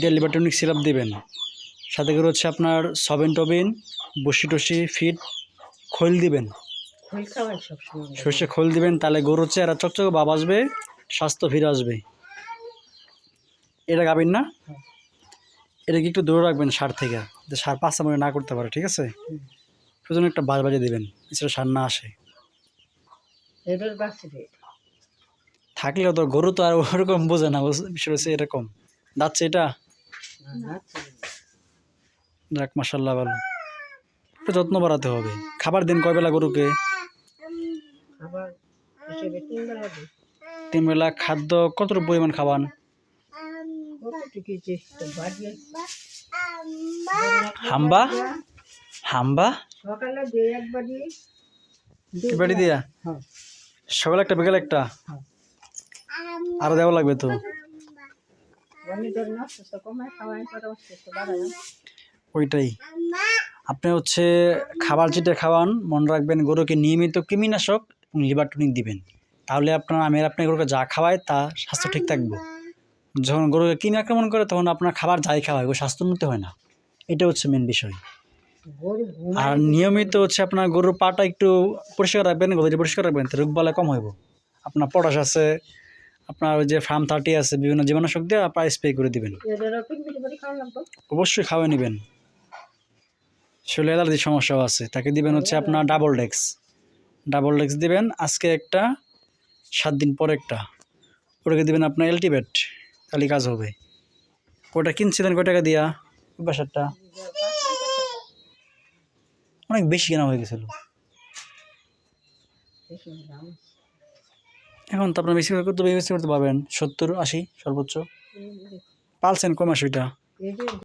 দিয়ে liver tonic syrup দেবেন। সাথে করে হচ্ছে আপনার সবেন টবিন বসি টসি ফিট খোল দিবেন। সর্ষে খোল দিবেন তাহলে গরুর চেহারা চকচকে বাব আসবে স্বাস্থ্য ফিরে আসবে। এটা গাবেন না। এটাকে একটু দূরে রাখবেন সার থেকে যে সার পাঁচটা মনে না করতে পারে ঠিক আছে। সেজন্য একটা বাজ বাজে দিবেন এছাড়া সার না আসে। থাকলেও তো গরু তো আর ওরকম বোঝে না বুঝ- বিষয় হচ্ছে এরকম। যাচ্ছে এটা যাক মাসাল্লাহ ভালো। যত্ন বাড়াতে হবে। খাবার দিন কয় বেলা গরুকে তিন বেলা খাদ্য কতটুকু পরিমাণ বাড়িয়ে। হাম্বা? হাম্বা? সকালে দিয়া? হ্যাঁ। সকালে একটা বিকালে একটা? হ্যাঁ। আরও দেওয়া লাগবে তো? ওইটাই। আপনি হচ্ছে খাবার যেটা খাওয়ান মনে রাখবেন গরুকে নিয়মিত কৃমিনাশক এবং লিভার টনিক দিবেন। তাহলে আপনার আমি আপনার গরুকে যা খাওয়ায় তা স্বাস্থ্য ঠিক থাকবে। যখন গরুকে কৃমি আক্রমণ করে তখন আপনার খাবার যাই খাওয়ায় গরু স্বাস্থ্য উন্নতি হয় না। এটা হচ্ছে মেন বিষয়। আর নিয়মিত হচ্ছে আপনার গরুর পাটা একটু পরিষ্কার রাখবেন গরুটি পরিষ্কার রাখবেন তো রোগবালা কম হইব। আপনার পটাশ আছে আপনার ওই যে ফার্ম থার্টি আছে, বিভিন্ন জীবাণুনাশক দিয়ে আপনার স্প্রে করে দিবেন। অবশ্যই খাওয়া নেবেন। শরীরে অ্যালার্জির সমস্যাও আছে। তাকে দিবেন হচ্ছে আপনার ডাবল ডেক্স ডাবল ডেক্স দিবেন, আজকে একটা, সাত দিন পর একটা। ওটাকে দিবেন আপনার এলটিবেট তাহলে কাজ হবে। ওটা কিনছিলেন, কয় টাকা দিয়া? বাসারটা। অনেক বেশি কেনা হয়ে গেছিল। এখন তো আপনার বেশি করে তো বেশি করতে পারবেন। সত্তর, আশি সর্বোচ্চ। পালছেন কম আসে যে